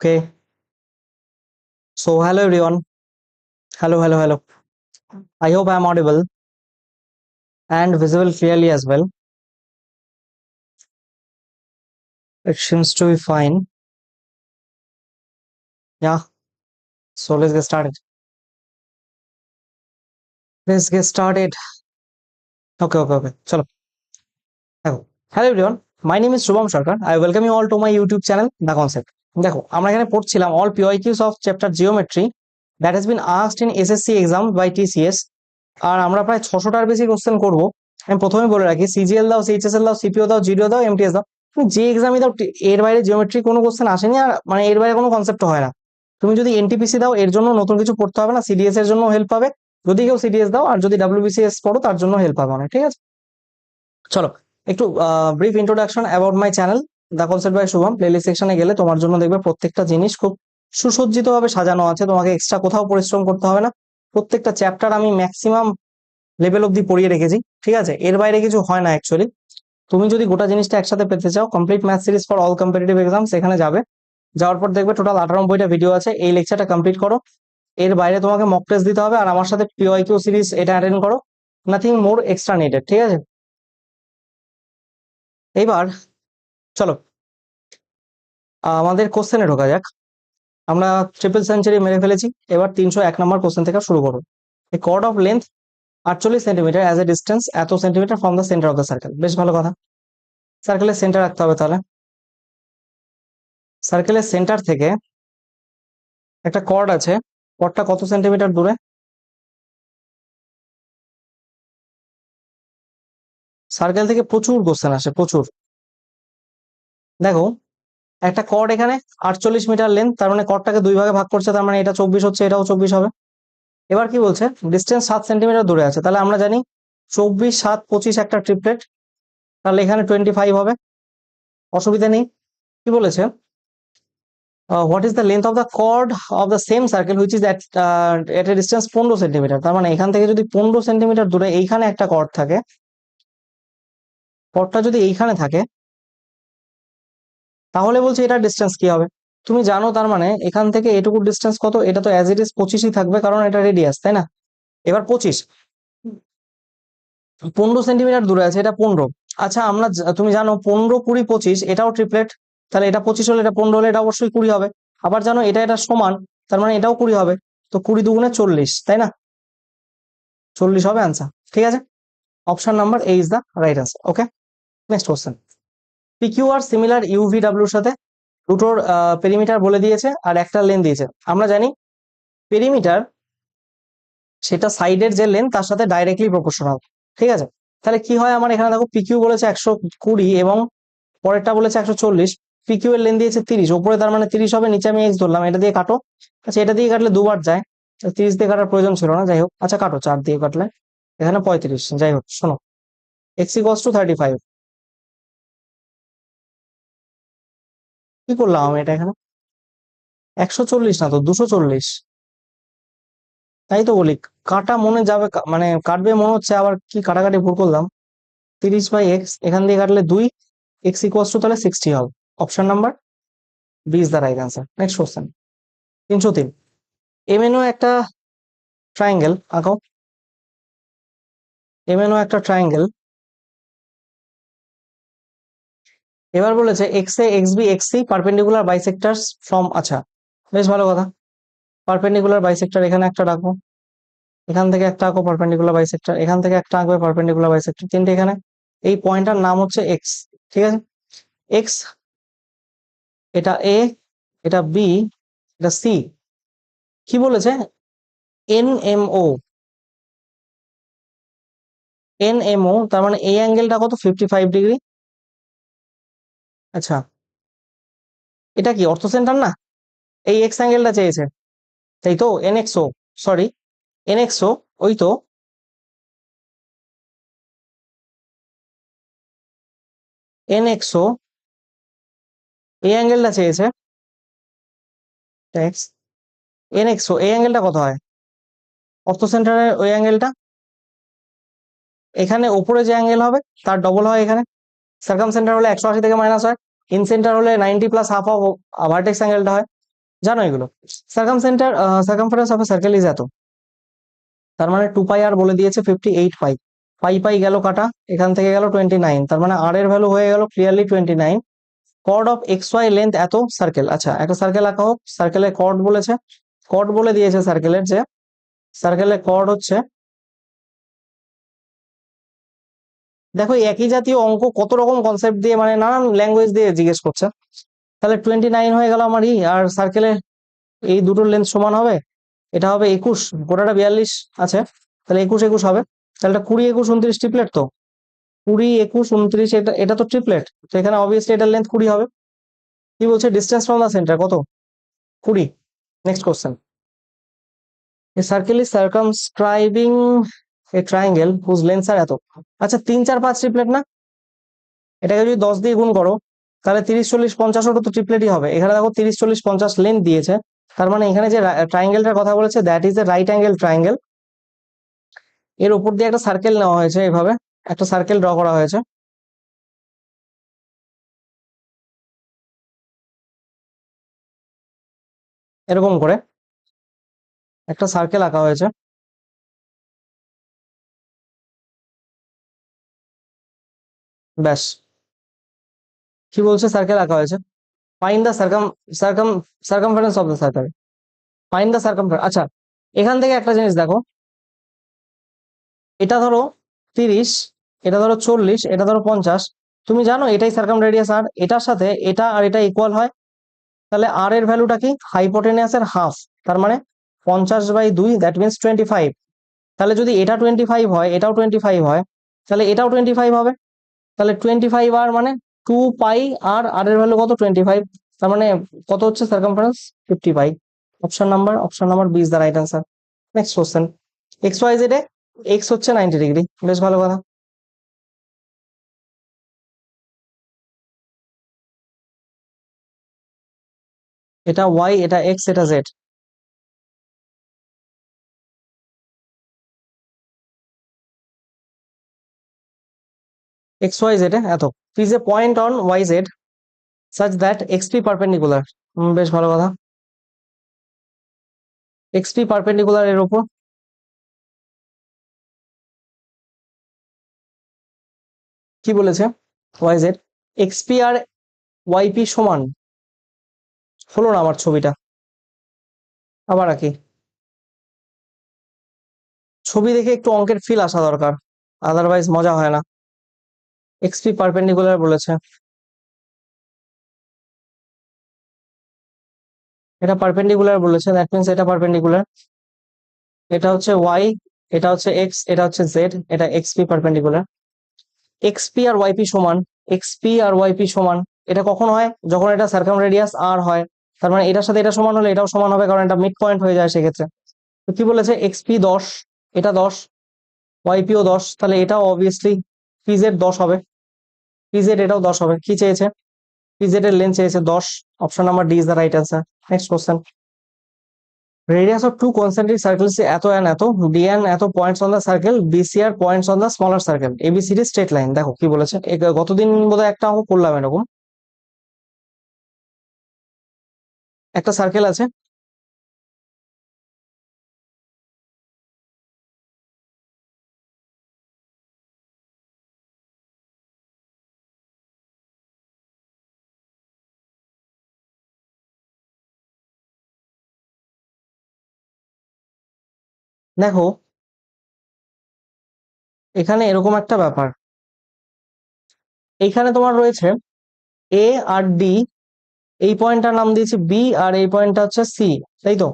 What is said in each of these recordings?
okay. So hello everyone. Hello hello hello. I hope i am audible and visible clearly as well. It seems to be fine. Yeah. So let's get started. Let's get started. Okay okay okay. Chalo. Hello. Everyone. My name is Shubham Sarkar I welcome you all to my YouTube channel the concept দেখো, আমরা এখানে পড়ছিলাম all PYQs of chapter geometry that has been asked in SSC exam by TCS আর আমরা প্রায় ছশোটার বেশি question করব। আমি প্রথমে বলে রাখি সিজিএল দাও সিএইচএসএল দাও সিপিও দাও জিডিও দাও এমটিএস দাও। তুমি যে এক্সামই দাও এর বাইরে জিওমেট্রি কোনো কোশ্চেন আসেনি আর মানে এর বাইরে কোনো কনসেপ্ট হয় না। তুমি যদি এনটিপিসি দাও, এর জন্য নতুন কিছু পড়তে হবে না। সিডিএস এর জন্য হেল্প পাবে। যদি কেউ সিডিএস দাও আর যদি ডাব্লিউবিসিএস পড়ো, তার জন্য হেল্প পাবে অনেক, ঠিক আছে? চলো একটু brief introduction about my channel the concept by Shubham playlist সেকশনে গেলে তোমার জন্য দেখবে প্রত্যেকটা জিনিস খুব সুসজ্জিতভাবে সাজানো আছে, তোমাকে এক্সট্রা কোথাও পরিশ্রম করতে হবে না। প্রত্যেকটা চ্যাপ্টার আমি ম্যাক্সিমাম লেভেল অব্দি পড়িয়ে রেখেছি, ঠিক আছে? এর বাইরে কিছু হয় না অ্যাকচুয়ালি তুমি যদি গোটা জিনিসটা একসাথে পেতে চাও complete math series for all competitive exam সেখানে যাবে। যাওয়ার পর দেখবে টোটাল আটানব্বইটা ভিডিও আছে, এই লেকচারটা কমপ্লিট করো। এর বাইরে তোমাকে মক টেস্ট দিতে হবে, আর আমার সাথে পিওআইকিউ সিরিজ এটা অ্যাটেন্ড করো। নাথিং মোর এক্সট্রা নিডেড ঠিক আছে? এইবার চলো। আমাদের কোশ্চেনে ঢোকা যাক। আমরা ট্রিপল সেঞ্চুরি মেরে ফেলেছি। এবার তিনশো এক নম্বর কোশ্চেন থেকে শুরু করো এ কর্ড অফ লেন্থ আটচল্লিশ সেন্টিমিটার অ্যাজ এ ডিস্টেন্স এত centimetre from the centre of the circle বেশ ভালো কথা। সার্কেলের সেন্টার রাখতে হবে তাহলে। সার্কেলের সেন্টার থেকে একটা কর্ড আছে। কর্ডটা কত সেন্টিমিটার দূরে? সার্কেল থেকে প্রচুর কোশ্চেন আসে, প্রচুর। দেখো, একটা কর্ড এখানে আটচল্লিশ মিটার লেন্থ তার মানে কর্ডটাকে দুই ভাগে ভাগ করছে, তার মানে এটা চব্বিশ হচ্ছে, এটাও চব্বিশ হবে। এবার কি বলছে? ডিস্টেন্স সাত সেন্টিমিটার দূরে আছে। তাহলে আমরা জানি চব্বিশ, সাত, পঁচিশ একটা ট্রিপলেট তাহলে এখানে টোয়েন্টি ফাইভ হবে। অসুবিধা নেই। কি বলেছে? What is the length of the chord of the same circle which is at a distance পনেরো সেন্টিমিটার তার মানে এখান থেকে যদি পনেরো সেন্টিমিটার দূরে এইখানে একটা কর্ড থাকে কর্ডটা যদি এইখানে থাকে, তাহলে বলছে এটা ডিস্টেন্স কি হবে? তুমি জানো তার মানে এখান থেকে এটুকু ডিস্টেন্স কত? এটা তো অ্যাজ ইট ইজ পঁচিশই থাকবে, কারণ এটা রেডিয়াস তাই না? এবার পঁচিশ। পনেরো সেন্টিমিটার দূরে আছে, এটা পনেরো। আচ্ছা আমরা তুমি জানো পনেরো কুড়ি পঁচিশ, এটাও ট্রিপলেট তাহলে এটা পঁচিশ হলে এটা পনেরো হলে এটা অবশ্যই কুড়ি হবে। আবার জানো এটা এটা সমান, তার মানে এটাও কুড়ি হবে। তো কুড়ি দুগুণে চল্লিশ, তাই না? চল্লিশ হবে আনসার ঠিক আছে? Option number A is the right answer okay next question PQ R similar ইউভিডাব্লিউর সাথে দুটোর পেরিমিটার বলে দিয়েছে আর একটা লেন দিয়েছে। আমরা জানি পেরিমিটার সেটা সাইডের যে লেন তার সাথে ডাইরেক্টলি প্রপোর্শনাল ঠিক আছে? তাহলে কি হয়? আমার এখানে দেখো পিকিউ বলেছে একশো কুড়ি এবং পরেরটা বলেছে একশো চল্লিশ। পিকিউ এর লেন দিয়েছে তিরিশ। ওপরে তার মানে তিরিশ হবে, নিচে আমি এক্স ধরলাম। এটা দিয়ে কাটো। আচ্ছা এটা দিয়ে কাটলে দুবার যায়। তিরিশ দিয়ে কাটার প্রয়োজন ছিল না। যাই হোক। আচ্ছা কাটো। চার দিয়ে কাটলে এখানে পঁয়ত্রিশ। যাই হোক, শোনো। X equals to thirty five কি করলাম আমি এটা এখানে? একশো চল্লিশ না তো, দুশো চল্লিশ। তাই তো বলি, কাটা মনে যাবে মানে কাটবে মনে হচ্ছে, আবার কি কাটাকাটি ভুল করলাম। তিরিশ বাই এক্স এখান দিয়ে কাটলে দুই এক্স ইকুয়াস টু তাহলে সিক্সটি হবে। Option number B is the right answer next question তিনশো তিন। এমএনও একটা ট্রায়াঙ্গেল আঁকো এমএনও একটা ট্রায়াঙ্গেল এবার বলেছে X A X B X C perpendicular bisectors from আচ্ছা বেশ ভালো কথা। পারপেন্ডিকুলার বাইসেক্টর এখানে একটা রাখো এখান থেকে একটা আঁকো পারপেন্ডিকুলার বাইসেক্টর এখান থেকে একটা আঁকবে পারপেন্ডিকুলার বাইসেক্টর তিনটে এখানে। এই পয়েন্টটার নাম হচ্ছে এক্স ঠিক আছে? এক্স এটা এ এটা বি এটা সি কি বলেছে? N M O N M O তার মানে এই অ্যাঙ্গেলটা কত? ফিফটি ফাইভ ডিগ্রি আচ্ছা। এটা কি অর্থ সেন্টার না? এই এক্স অ্যাঙ্গেলটা চেয়েছে। তাই তো? N X O sorry N X O ওই তো। এন এক্স ও এই অ্যাঙ্গেলটা চেয়েছে। এক্স এন এক্স ও এই অ্যাঙ্গেলটা কত হয়? অর্থ সেন্টারের ওই অ্যাঙ্গেলটা এখানে ওপরে যে অ্যাঙ্গেল হবে, তার ডবল হয় এখানে। সার্কাম সেন্টার হলে একশো আশি থেকে মাইনাস হয়। ইন সেন্টার হলে ninety plus half of vertex অ্যাঙ্গেলটা হয়। জানো এগুলো? Circumcentre circumference of a circle is এত। তার মানে টু পাই আর বলে দিয়েছে ফিফটি এইট পাই পাই পাই গেল কাটা, এখান থেকে গেল টোয়েন্টি নাইন তার মানে আর এর ভ্যালু হয়ে গেল clearly twenty nine chord of X Y length এত সার্কেল আচ্ছা একটা সার্কেল আঁকা হোক। সার্কেলের কর্ড বলেছে। কর্ড বলে দিয়েছে সার্কেলের যে সার্কেলের কর্ড হচ্ছে দেখো একই জাতীয় অঙ্ক কত রকম কনসেপ্ট দিয়ে মানে নানান ল্যাঙ্গুয়েজ দিয়ে জিজ্ঞেস করছে। তাহলে টোয়েন্টি নাইন হয়ে গেল আমার ই, আর সার্কেলে এই দুটোর লেন্থ সমান হবে? এটা হবে একুশ, গোটাটা বিয়াল্লিশ আছে। তাহলে একুশ একুশ হবে। তাহলে এটা কুড়ি একুশ উনত্রিশ ট্রিপলেট তো? কুড়ি একুশ উনত্রিশ এটা এটা তো ট্রিপলেট তো এখানে অবভিয়াসলি এটার লেন্থ কুড়ি হবে। কি বলছে? ডিস্টেন্স ফ্রম দ্য সেন্টার কত? কুড়ি। Next question a circle is circumscribing a triangle whose length are এত? আচ্ছা তিন, চার, পাঁচ ট্রিপলেট না? এটাকে যদি দশ দিয়ে গুণ করো, তাহলে তিরিশ, চল্লিশ, পঞ্চাশ ওটা তো ট্রিপলেটই হবে। এখানে দেখো তিরিশ, চল্লিশ, পঞ্চাশ লেন্থ দিয়েছে। তার মানে এখানে যে ট্রায়াঙ্গেলটার কথা বলেছে that is a right angle triangle এর উপর দিয়ে একটা সার্কেল নেওয়া হয়েছে এভাবে। একটা সার্কেল ড্র করা হয়েছে। এরকম করে একটা সার্কেল আঁকা হয়েছে। ব্যাস। কি বলছে সার্কেল আঁকা হয়েছে? Find the circum circum, circumference of the circle find the circumference আচ্ছা এখান থেকে একটা জিনিস দেখো। এটা ধরো তিরিশ, এটা ধরো চল্লিশ, এটা ধরো পঞ্চাশ। তুমি জানো এটাই সার্কাম রেডিয়াস আর এটার সাথে এটা আর এটা ইকুয়াল হয়। তাহলে আর এর ভ্যালুটা কি? হাইপোটেনিয়াসের হাফ তার মানে পঞ্চাশ বাই দুই দ্যাট মিনস টোয়েন্টি ফাইভ তাহলে যদি এটা টোয়েন্টি ফাইভ হয়, এটাও টোয়েন্টি ফাইভ হয়, তাহলে এটাও টোয়েন্টি ফাইভ হবে। তাহলে টোয়েন্টি ফাইভ আর মানে টু পাই আর আর এর ভ্যালু কত? টোয়েন্টি ফাইভ তার মানে কত হচ্ছে circumference fifty pi option number option number B is the right answer next question X Y Z A X হচ্ছে নাইনটি ডিগ্রি বেশ ভালো কথা। এটা ওয়াই এটা এক্স এটা জেড এক্স ওয়াই জেড এত। Is a point on Y Z that xp perpendicular হুম, বেশ ভালো কথা। Xp perpendicular এর উপর। কি বলেছে? Yz xp আর yp সমান। হলো না আমার ছবিটা। আবার আঁকি ছবি দেখে একটু অঙ্কের ফিল আসা দরকার। আদারওয়াইজ মজা হয় না। Xp পারপেন্ডিকুলার বলেছে। এটা পারপেন্ডিকুলার বলেছে দ্যাট মিনস এটা পারপেন্ডিকুলার। এটা হচ্ছে ওয়াই এটা হচ্ছে এক্স এটা হচ্ছে জেড এটা এক্সপি পারপেন্ডিকুলার। এক্সপি আর ওয়াইপি সমান এক্সপি আর ওয়াইপি সমান, এটা কখন হয়? যখন এটা সার্কাম রেডিয়াস আর হয়, তার মানে এটার সাথে এটা সমান হলে এটাও সমান হবে, কারণ এটা মিড পয়েন্ট হয়ে যায় সেক্ষেত্রে। তো কি বলেছে? এক্সপি দশ, এটা দশ ওয়াইপিও দশ, তাহলে এটাও অবভিয়াসলি পিজেড দশ হবে। পিজেড এটাও দশ হবে। কি চেয়েছে? পিজেড এর লেন্থ চেয়েছে দশ। Option number D is the right answer next question radius of two concentric circles এত and এত। Dn এত points on the circle bc আর points on the smaller circle abcd straight line দেখো কি বলেছে। গতদিন বোধহয় একটা অঙ্ক করলাম এরকম। একটা সার্কেল আছে। দেখো, এখানে এরকম একটা ব্যাপার। এইখানে তোমার রয়েছে এ আর ডি এই পয়েন্টটার নাম দিয়েছি বি আর এই পয়েন্টটা হচ্ছে সি তাই তো?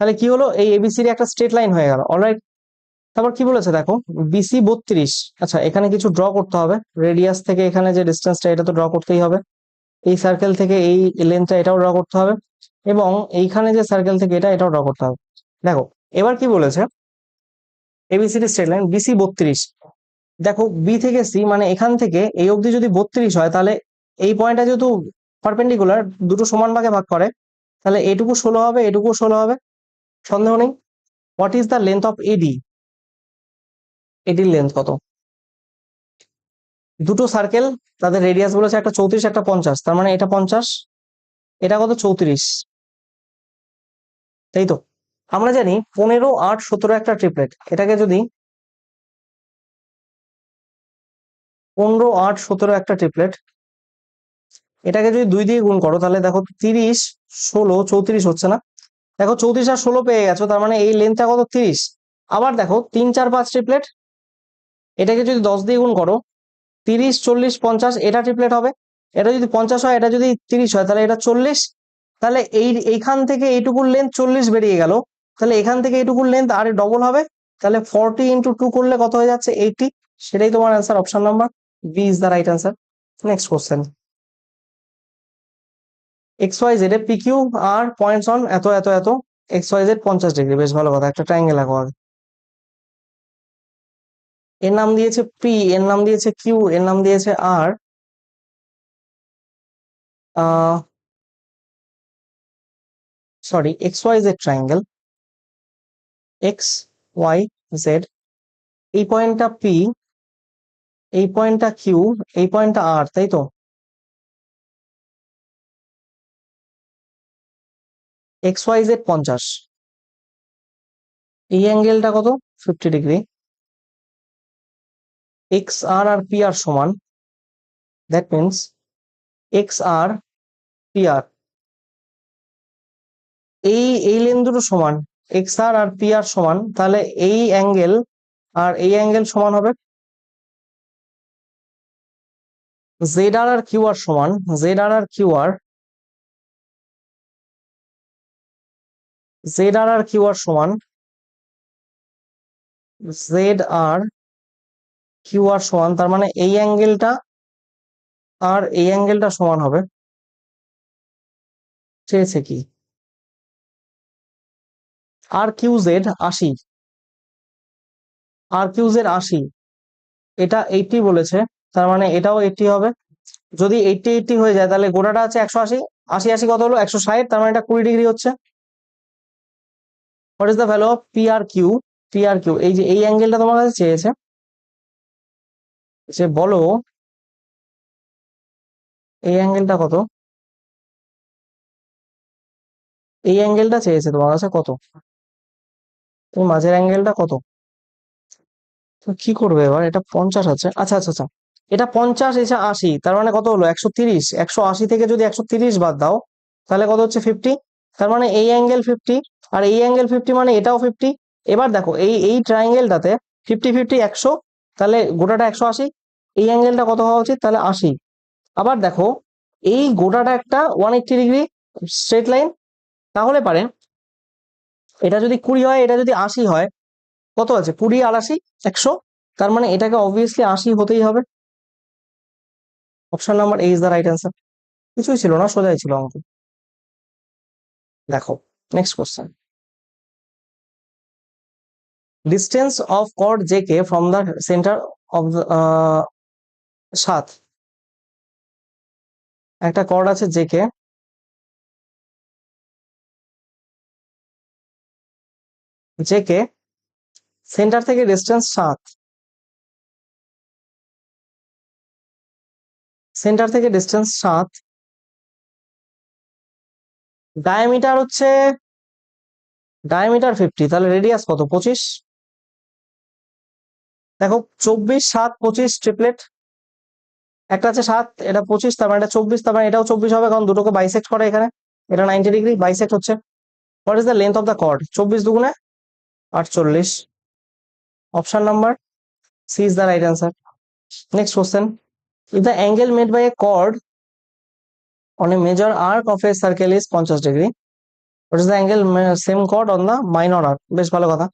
তাহলে কি হলো? এই এবিসির একটা স্ট্রেট লাইন হয়ে গেল। অলরাইট তারপর কি বলেছে দেখো? বিসি বত্রিশ। আচ্ছা এখানে কিছু ড্র করতে হবে। রেডিয়াস থেকে এখানে যে ডিস্টেন্সটা এটা তো ড্র করতেই হবে। এই সার্কেল থেকে এই লেন্থটা এটাও ড্র করতে হবে। এবং এইখানে যে সার্কেল থেকে এটা, এটাও ড্র করতে হবে। দেখো এবার কি বলেছে? এবিসিডি স্ট্রেট লাইন বিসি বত্রিশ। দেখো বি থেকে সি মানে এখান থেকে এই অবধি যদি বত্রিশ হয়, তাহলে এই পয়েন্টটা যেহেতু পারপেন্ডিকুলার দুটো সমান ভাগে ভাগ করে, তাহলে এটুকু ষোলো হবে এটুকু ষোলো হবে। সন্দেহ নেই। What is the length of AD এডির length কত? দুটো সার্কেল তাদের রেডিয়াস বলেছে একটা চৌত্রিশ, একটা পঞ্চাশ। তার মানে এটা পঞ্চাশ, এটা কত? চৌত্রিশ। তাই তো? আমরা জানি পনেরো, আট, সতেরো একটা ট্রিপলেট এটাকে যদি পনেরো, আট, সতেরো একটা ট্রিপলেট এটাকে যদি দুই দিয়ে গুণ করো, তাহলে দেখো তিরিশ, ষোলো, চৌত্রিশ হচ্ছে না। দেখো চৌত্রিশ আর ষোলো পেয়ে গেছো, তার মানে এই লেন্থটা কত? তিরিশ। আবার দেখো তিন, চার, পাঁচ ট্রিপলেট এটাকে যদি দশ দিয়ে গুণ করো, তিরিশ, চল্লিশ, পঞ্চাশ, এটা ট্রিপলেট হবে। এটা যদি পঞ্চাশ হয়, এটা যদি তিরিশ হয়, তাহলে এটা চল্লিশ। তাহলে এই, এইখান থেকে এইটুকুর লেন্থ চল্লিশ বেরিয়ে গেল। তাহলে এখান থেকে এইটুকুর লেন্থ আরে ডবল হবে। তাহলে ফর্টি ইন্টু টু করলে কত হয়ে যাচ্ছে? এইটি সেটাই তোমার answer option number B is the right answer next question X Y Z A P Q R points on এত এত এত। এক্স ওয়াই জেড পঞ্চাশ ডিগ্রি বেশ ভালো কথা, একটা ট্রায়াঙ্গেল আঁকো আগে। এর নাম দিয়েছে পি এর নাম দিয়েছে কিউ এর নাম দিয়েছে আর sorry X Y Z triangle X Y Z এই পয়েন্টটা পি এই পয়েন্টটা কিউ এই পয়েন্টটা আর তাই তো? এক্স ওয়াই জেড পঞ্চাশ। এই অ্যাঙ্গেলটা কত? ফিফটি ডিগ্রি এক্স আর আর পি আর সমান। That means X R P R এই এই লেন দুটো সমান। এক্স আর আর পি আর সমান, তাহলে এই অ্যাঙ্গেল আর এই অ্যাঙ্গেল সমান হবে জেড আর আর কিউ আর সমান জেড আর আর কিউ আর জেড আর আর কিউ আর সমান জেড আর কিউ আর সমান, তার মানে এই অ্যাঙ্গেলটা আর এই অ্যাঙ্গেলটা সমান হবে। চেয়েছে কি? আর কিউ জেড আশি। আর কিউ জেড আশি। এটা এইটি বলেছে, তার মানে এটাও এইটি হবে। যদি এইটি এইটি হয়ে যায়, তাহলে গোটাটা আছে একশো আশি। আশি আশি কত হলো? একশো ষাট, তার মানে এটা কুড়ি ডিগ্রি হচ্ছে। What is the value of P R Q P R Q এই যে এই অ্যাঙ্গেলটা তোমার কাছে চেয়েছে, যে বলো, এই অ্যাঙ্গেলটা কত? এই অ্যাঙ্গেলটা চেয়েছে তোমার কাছে কত? তুমি মাঝের অ্যাঙ্গেলটা কত? তো কি করবে এবার? এটা পঞ্চাশ আছে। আচ্ছা আচ্ছা আচ্ছা। এটা পঞ্চাশ এসে আশি, তার মানে কত হলো? একশো তিরিশ। একশো আশি থেকে যদি একশো তিরিশ বাদ দাও, তাহলে কত হচ্ছে? ফিফটি তার মানে এই অ্যাঙ্গেল ফিফটি আর এই অ্যাঙ্গেল ফিফটি মানে এটাও ফিফটি এবার দেখো, এই এই ট্রায়াঙ্গেলটাতে ফিফটি ফিফটি একশো, তাহলে গোটাটা একশো আশি। এই অ্যাঙ্গেলটা কত হওয়া উচিত? তাহলে আশি। আবার দেখো, এই গোটাটা একটা one eighty degree straight line তাহলে পারে এটা যদি কুড়ি হয়, এটা যদি আশি হয়, কত আছে? কুড়ি আর আশি, একশো? তার মানে এটাকে অবভিয়াসলি আশি হতেই হবে। Option number A is the right answer কিছুই ছিল না, সোজাই ছিল অঙ্ক দেখো next question distance of chord J K from the centre of সাত। একটা কর্ড আছে জে কে কে? সেন্টার থেকে ডিস্টেন্স সাত। সেন্টার থেকে ডিস্টেন্স সাত। ডায়ামিটার হচ্ছে ডায়ামিটার ফিফটি তাহলে রেডিয়াস কত? পঁচিশ? দেখো, চব্বিশ, সাত, পঁচিশ ট্রিপলেট একটা আছে সাত, এটা পঁচিশ, তার মানে এটা চব্বিশ, তার মানে এটাও চব্বিশ হবে, কারণ দুটোকে বাইসেক্ট করে এখানে। এটা নাইনটি ডিগ্রি বাইসেক্ট হচ্ছে। What is the length of the chord চব্বিশ দুগুণে আটচল্লিশ। Option number C is the right answer next question if the angle made by a chord on a major arc of a circle is 50 degree, what is the angle same chord on the minor arc? বেশ ভালো কথা।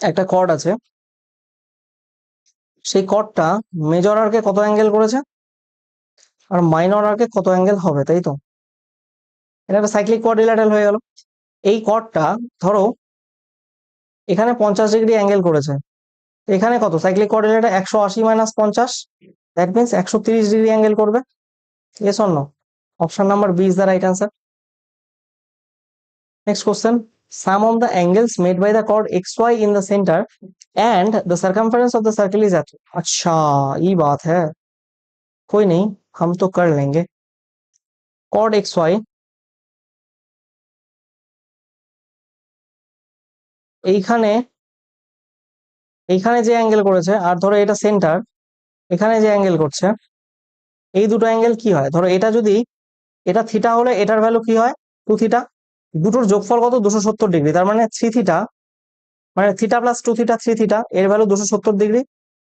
একটা chord আছে। সেই কর্ডটা major আর্কে কত angle করেছে? আর minor আর্কে কত angle হবে, তাই তো? এটা একটা সাইক্লিক কোয়াড্রিল্যাটারাল হয়ে গেল এই কর্ডটা ধরো এখানে পঞ্চাশ ডিগ্রি অ্যাঙ্গেল করেছে এখানে কত সাইক্লিক কোঅর্ডিনেটর একশো আশি মাইনাস পঞ্চাশ দ্যাট মিনস একশো তিরিশ ডিগ্রি অ্যাঙ্গেল করবে yes or no option number B is the right answer next question sum of the angles made by the chord X Y in the centre and the circumference of the circle is at अच्छा ये बात है कोई नहीं हम तो कर लेंगे কড এক্স ওয়াই এইখানে এইখানে যে অ্যাঙ্গেল করেছে, আর ধরো এটা সেন্টার এখানে যে অ্যাঙ্গেল করছে, এই দুটো অ্যাঙ্গেল কি হয়? ধরো এটা যদি, এটা থিটা হলে এটার ভ্যালু কি হয়? টু থিটা দুটোর যোগফল কত? দুশো সত্তর ডিগ্রি তার মানে থ্রি থিটা মানে theta plus two theta three theta এর ভ্যালু দুশো সত্তর ডিগ্রি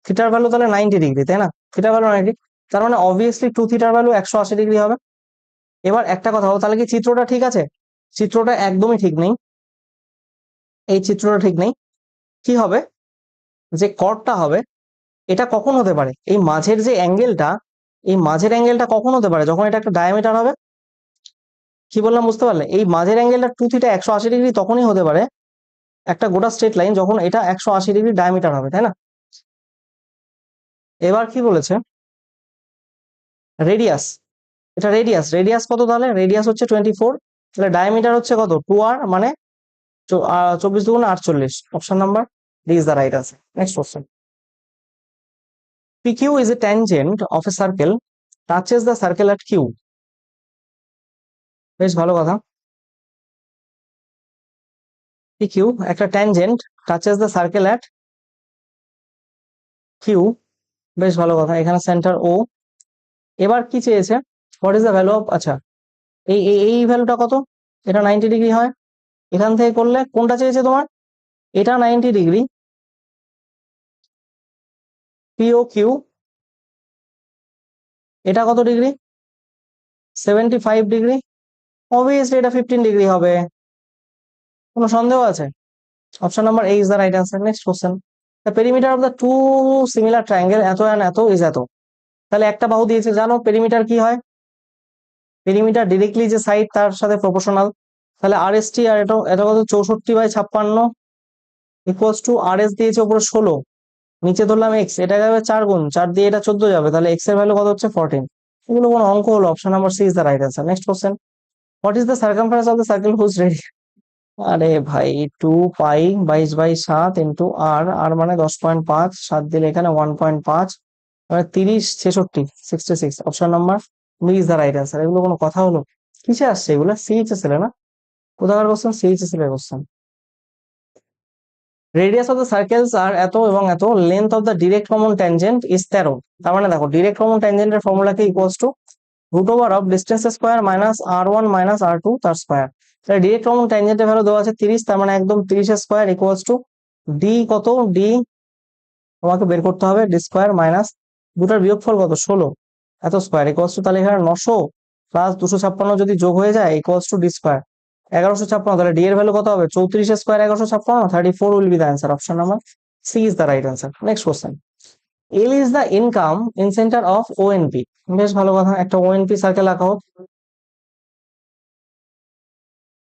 থিটার ভ্যালু তাহলে নাইনটি ডিগ্রি তাই না? থিটার ভ্যালু নাইনটি তার মানে অবভিয়াসলি টু থিটার ভ্যালু একশো আশি ডিগ্রি হবে। এবার একটা কথা হলো তাহলে কি চিত্রটা ঠিক আছে? চিত্রটা একদমই ঠিক নেই। এই চিত্রটা ঠিক নেই। কি হবে? যে কর্ডটা হবে, এটা কখন হতে পারে? এই মাঝের যে অ্যাঙ্গেলটা এই মাঝের অ্যাঙ্গেলটা কখন হতে পারে? যখন এটা একটা ডায়ামিটার হবে? কি বললাম বুঝতে পারলে? এই মাঝের অ্যাঙ্গেলটা টু থিটা একশো আশি ডিগ্রি তখনই হতে পারে একটা গোটা স্ট্রেট লাইন যখন এটা একশো আশি ডিগ্রি ডায়ামিটার হবে, তাই না? এবার কি বলেছে? রেডিয়াস এটা রেডিয়াস রেডিয়াস কত তাহলে? রেডিয়াস হচ্ছে টোয়েন্টি ফোর তাহলে ডায়ামিটার হচ্ছে কত? টু আর মানে চব্বিশ দুগুণ আটচল্লিশ। Option number D is the right answer next question PQ is a tangent of a circle, touches the circle at Q. বেশ ভালো কথা। PQ একটা tangent, touches the circle at Q বেশ ভালো কথা, এখানে সেন্টার ও এবার কি চেয়েছে? What is the value of আচ্ছা এই এই ভ্যালুটা কত? এটা নাইনটি ডিগ্রি হয়। এখান থেকে করলে কোনটা চেয়েছে তোমার? এটা নাইনটি ডিগ্রি পিও কিউ এটা কত degree seventy five degree obviously এটা ফিফটিন ডিগ্রি হবে। কোনো সন্দেহ আছে? Option number A is the right answer next question the perimeter of the two similar triangle এত অ্যান্ড এত ইজ এত। তাহলে একটা বাহু দিয়েছে, জানো পেরিমিটার কি হয়? পেরিমিটার ডিরেক্টলি যে সাইড তার সাথে প্রপোর্শনাল তাহলে আর এস টি আর এটা এটা কত? চৌষট্টি বাই ছাপ্পান্ন ইকুয়ালস টু আর এস দিয়েছে ওপরে ষোলো। নিচে ধরলাম এক্স এটা যাবে চার গুণ, চার দিয়ে এটা চোদ্দ যাবে, তাহলে এক্সের ভ্যালু কত হচ্ছে? ফোরটিন এগুলো কোনো অঙ্ক হলো option number C is the right answer next question what is the circumference of the circle whose radius আরে ভাই টু পাই বাইশ বাই সাত ইন্টু আর আর মানে দশ পয়েন্ট পাঁচ, সাত দিলে এখানে ওয়ান পয়েন্ট পাঁচ মানে তিরিশ ছেষট্টি sixty six option number B is the right answer এগুলো কোনো কথা হলো? কিসে আসছে এগুলো? সিএইচএসএল না? কোথাকার কোশ্চেন সিএইচএসএল এর question radius of the circles are এত এবং এত length of the direct common tangent is তেরো তার মানে দেখো ডিরেক্ট কমন ট্যানজেন্টের ফর্মুলা কি equals to root over of distance square minus R one minus R two তার স্কোয়ার তাহলে ডিরেক্ট কমন ট্যানজেন্টের ভ্যালু দেওয়া আছে তিরিশ, তার মানে একদম তিরিশ স্কোয়ার ইকুয়ালস টু ডি কত? ডি তোমাকে বের করতে হবে ডি স্কোয়ার মাইনাস দুটার বিয়োগফল কত? ষোলো। এত স্কোয়ার ইকুয়ালস টু তাহলে এখানে নশো প্লাস দুশো ছাপ্পান্ন যদি যোগ হয়ে যায় ইকুয়ালস টু ডি স্কোয়ার এগারোশো ছাপ্পান্ন, তাহলে ডি এর ভ্যালু কত হবে? চৌত্রিশ স্কোয়ার এগারোশো ছাপ্পান্ন? Thirty four will be the answer option number C is the right answer next question L is the income in centre of ONP বেশ ভালো কথা, একটা ওএনপি সার্কেল আঁকা হোক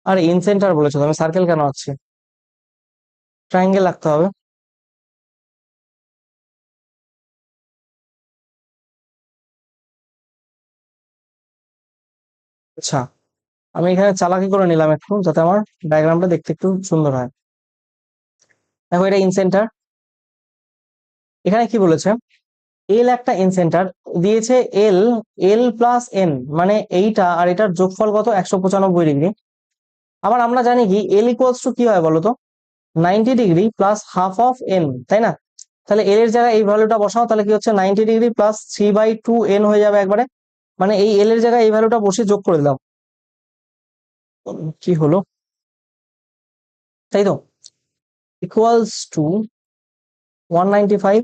আর ইন সেন্টার বলেছ তুমি সার্কেল কেন আছে ট্রায়াঙ্গেল রাখতে হবে। আচ্ছা আমি এখানে চালাকি করে নিলাম একটু, যাতে আমার ডায়াগ্রামটা দেখতে একটু সুন্দর হয়। দেখো এটা ইন সেন্টার এখানে কি বলেছে? এল একটা ইন সেন্টার দিয়েছে এল এল প্লাস এন মানে এইটা আর এটার যোগফল কত? একশো পঁচানব্বই ডিগ্রি আবার আমরা জানি কি? এল ইকুয়ালস টু কি হয় বলতো? Ninety degree plus half of N তাই না? তাহলে এল এর জায়গায় এই ভ্যালুটা বসাও, তাহলে কি হচ্ছে? Ninety degree plus three by two N হয়ে যাবে একবারে। মানে এই এল এর জায়গায় এই ভ্যালুটা বসে যোগ করে দিলাম। কি হলো? তাই তো? Equals to one ninety five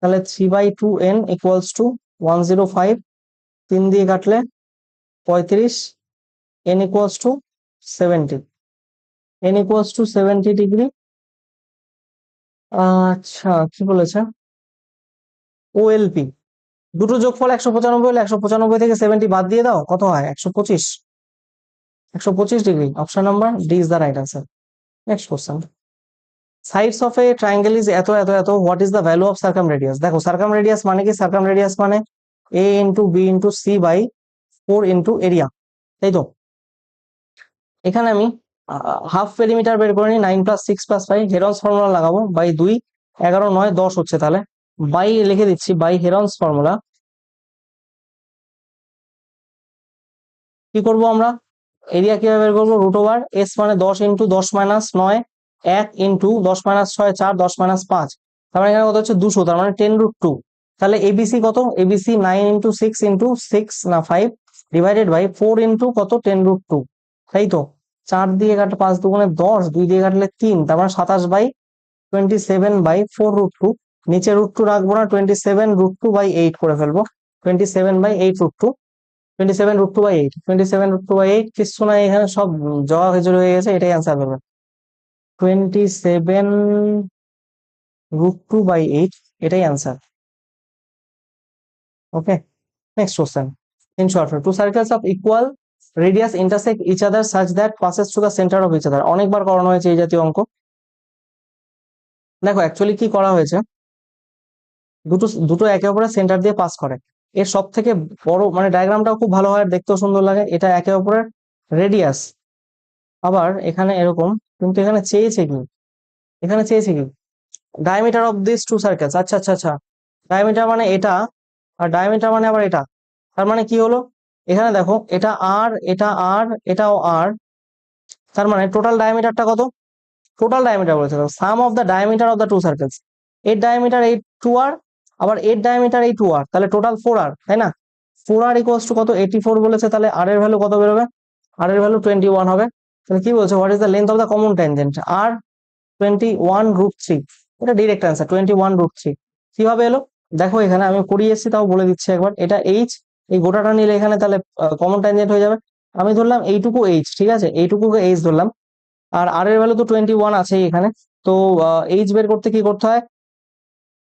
তাহলে three by two N equals to one zero five তিন দিয়ে কাটলে পঁয়ত্রিশ N equals to seventy N equals to seventy degree আচ্ছা কি বলেছে? ওএলপি দুটো যোগফল একশো পঁচানব্বই হলে একশো পঁচানব্বই থেকে সেভেন্টি বাদ দিয়ে দাও, কত হয়? একশো পঁচিশ। একশো পঁচিশ degree. Option number D is the right answer next question sides of a triangle is এত এত এত what is the value of circumradius দেখো সার্কাম রেডিয়াস মানে কি? সার্কাম রেডিয়াস মানে A into B into C by four into area তাই তো? এখানে আমি হাফ পেরিমিটার বের করে নিই nine plus six plus five Heron's formula লাগাবো। বাই দুই, এগারো, নয়, দশ হচ্ছে তাহলে। বাই লিখে দিচ্ছি বাই হেরন্স ফর্মুলা কি করব আমরা? এরিয়া কীভাবে বের করব? রুট ওভার এস মানে দশ ইন্টু দশ মাইনাস নয়, এক ইন্টু দশ মাইনাস ছয়, চার, দশ মাইনাস পাঁচ। তার মানে এখানে কত হচ্ছে? দুশো। তার মানে টেন রুট টু তাহলে এবিসি কত? ABC nine into six into six না five divided by four into কত? টেন রুট টু তাই তো? চার দিয়ে কাটলে পাঁচ দুগুণে দশ, দুই দিয়ে কাটলে তিন, তার মানে সাতাশ by twenty seven by four root two নিচে রুট টু রাখব না twenty seven root two by eight করে ফেলব। Twenty seven by eight root two twenty seven root two by eight twenty seven root two by eight কিছু না এখানে সব জবা খেজুর হয়ে গেছে, এটাই অ্যান্সার হবে। Twenty seven root two by eight এটাই answer okay next question in short, two circles of equal radius intersect each other such that passes through the center of each other অনেকবার করানো হয়েছে এই জাতীয় অঙ্ক। দেখো অ্যাকচুয়ালি কি করা হয়েছে? দুটো দুটো একে অপরের সেন্টার দিয়ে পাস করে। এর সব থেকে বড় মানে ডায়াগ্রামটাও খুব ভালো হয়, দেখতেও সুন্দর লাগে। এটা একে অপরের রেডিয়াস আবার এখানে এরকম, কিন্তু এখানে চেয়েছে কি? এখানে চেয়েছে কি? Diameter of this two circles আচ্ছা আচ্ছা আচ্ছা। ডায়ামিটার মানে এটা, আর ডায়ামিটার মানে আবার এটা। তার মানে কি হলো? এখানে দেখো, এটা আর এটা আর এটাও আর তার মানে টোটাল ডায়ামিটারটা কত? টোটাল ডায়ামিটার বলেছে। Sum of the diameter of the two circles এর ডায়ামিটার এই টু আর আবার এর ডায়ামিটার এই টু আর তাহলে টোটাল ফোর আর তাই না? ফোর আর ইকুয়ালস টু কত? এইটি ফোর বলেছে, তাহলে আর এর ভ্যালু কত বেরোবে? আর এর ভ্যালু টোয়েন্টি ওয়ান হবে। তাহলে কি বলছে? What is the length of the common tangent R twenty one root three এটা direct answer twenty one root three কীভাবে এলো? দেখো এখানে আমি করিয়ে এসেছি, তাও বলে দিচ্ছি একবার। এটা এইচ এই গোটাটা নিলে এখানে তাহলে কমন ট্যানজেন্ট হয়ে যাবে। আমি ধরলাম এইটুকু এইচ ঠিক আছে? এইটুকুকে এইচ ধরলাম। আর আর এর ভ্যালু তো টোয়েন্টি ওয়ান আছেই এখানে। তো এইচ বের করতে কি করতে হয়?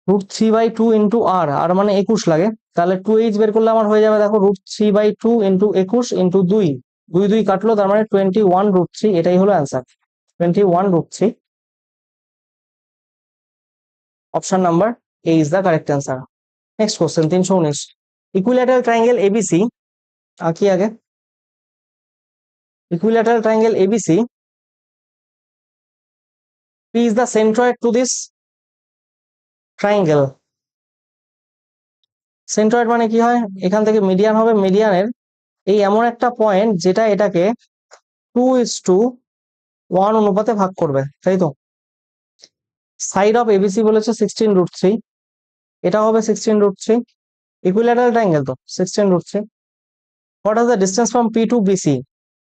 Root three by two into R R মানে একুশ লাগে। তাহলে টু এইচ বের করলে আমার হয়ে যাবে দেখো root three by two into একুশ ইন্টু দুই। দুই দুই কাটলো, তার মানে টোয়েন্টি ওয়ান রুট থ্রি এটাই হলো answer twenty one root three option number A is the correct answer next question তিনশো উনিশ। ইকুইল্যাটারাল ট্রায়াঙ্গেল এবিসি আঁকি আগে? Equilateral triangle ABC P is the centroid to this triangle. Centroid মানে কি হয়? এখান থেকে মিডিয়ান হবে। মিডিয়ানের এই এমন একটা পয়েন্ট যেটা এটাকে টু ইস টু ওয়ান অনুপাতে ভাগ করবে, তাই তো? সাইড অফ এবিসি বলেছে সিক্সটিন রুট থ্রি এটা হবে sixteen root three equilateral triangle তো sixteen root three what are the distance from P to BC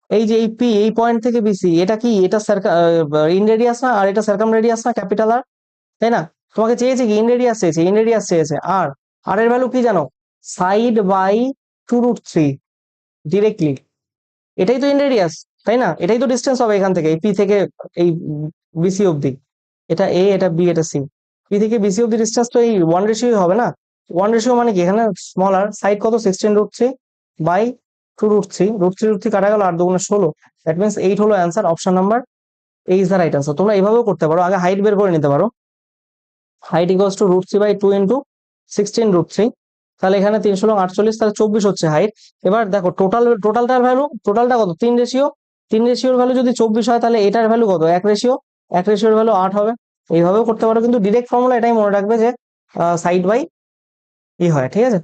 এই যে এই পি এই পয়েন্ট থেকে বিসি এটা কি, এটা ইন রেডিয়াস না? আর এটা সার্কাম রেডিয়াস না? ক্যাপিটাল আর তাই না? তোমাকে চেয়েছে কি? ইন রেডিয়াস চেয়েছে ইন রেডিয়াস চেয়েছে। আর আর এর ভ্যালু কি জানো? Side by two root three directly এটাই তো ইন রেডিয়াস তাই না? এটাই তো ডিস্টেন্স হবে এখান থেকে, এই পি থেকে এই বিসি অবধি। এটা এ এটা বি এটা সি পি থেকে বিসি অবধি ডিস্টেন্স তো এই ওয়ান রেশিও হবে না? ওয়ান রেশিও মানে কি? এখানে স্মলার সাইড কত? Sixteen root three by two root three root three root three কাটা গেল আর দুগুণে ষোলো। দ্যাট মিনস এইট হলো answer option number A is the right answer তোমরা এইভাবেও করতে পারো, আগে হাইট বের করে নিতে পারো। Height equals to root three by two into sixteen root three তাহলে এখানে তিনশো লং আটচল্লিশ, তাহলে চব্বিশ হচ্ছে হাইট এবার দেখো টোটাল টোটালটার ভ্যালু টোটালটা কত? তিন রেশিও তিন রেশিওর ভ্যালু যদি চব্বিশ হয়, তাহলে এটার ভ্যালু কত? এক রেশিও এক রেশিওর ভ্যালু আট হবে। এইভাবেও করতে পারো, কিন্তু ডিরেক্ট ফর্মুলা এটাই মনে রাখবে যে সাইড বাই ই হয়, ঠিক আছে?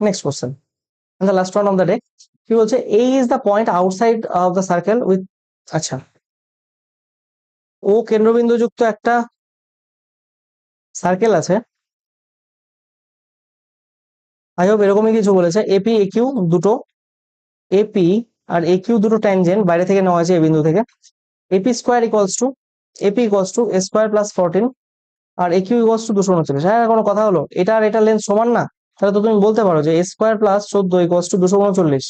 Next question the last one of the day. কি বলছে? A is the point outside of the circle with আচ্ছা ও কেন্দ্রবিন্দু যুক্ত একটা সার্কেল আছে। আই হোপ এরকমই কিছু বলেছে। এপি একিউ দুটো। এপি আর একিউ দুটো ট্যানজেন্ট বাইরে থেকে নেওয়া হয়েছে এ বিন্দু থেকে। AP square equals to AP equals to A square plus fourteen R AQ equals to দুশো উনচল্লিশ। হ্যাঁ কোনো কথা হলো? এটা আর এটা লেন্থ সমান না? তাহলে তো তুমি বলতে পারো যে এ স্কোয়ার প্লাস চোদ্দ ইকুয়ালস টু দুশো উনচল্লিশ।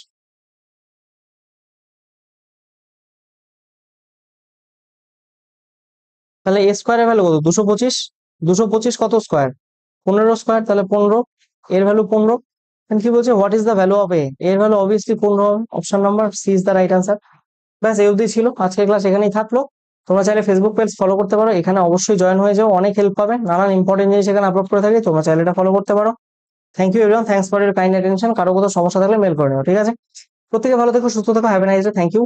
তাহলে এ স্কোয়ারের ভ্যালু কত? দুশো পঁচিশ? দুশো পঁচিশ কত স্কোয়ার পনেরো স্কোয়ার তাহলে পনেরো। এর ভ্যালু পনেরো। কি বলছে? What is the value of A এর ভ্যালু অবভিয়াসলি পনেরো। Option number C is the right answer ব্যাস, এই অবধি ছিল। আজকের ক্লাস এখানেই থাকল। তোমরা চাইলে ফেসবুক পেজ ফলো করতে পারো। এখানে অবশ্যই জয়েন হয়ে যাও। অনেক হেল্প পাবে। নানান ইম্পর্টেন্ট জিনিস এখানে আপলোড করে থাকি। তোমরা চাইলে এটা ফলো করতে পারো। Thank you everyone thanks for your kind attention কারও কোথাও সমস্যা থাকলে মেল করে নেও। ঠিক আছে? প্রত্যেকে ভালো থেকো, সুস্থ থেকো। Have a nice day thank you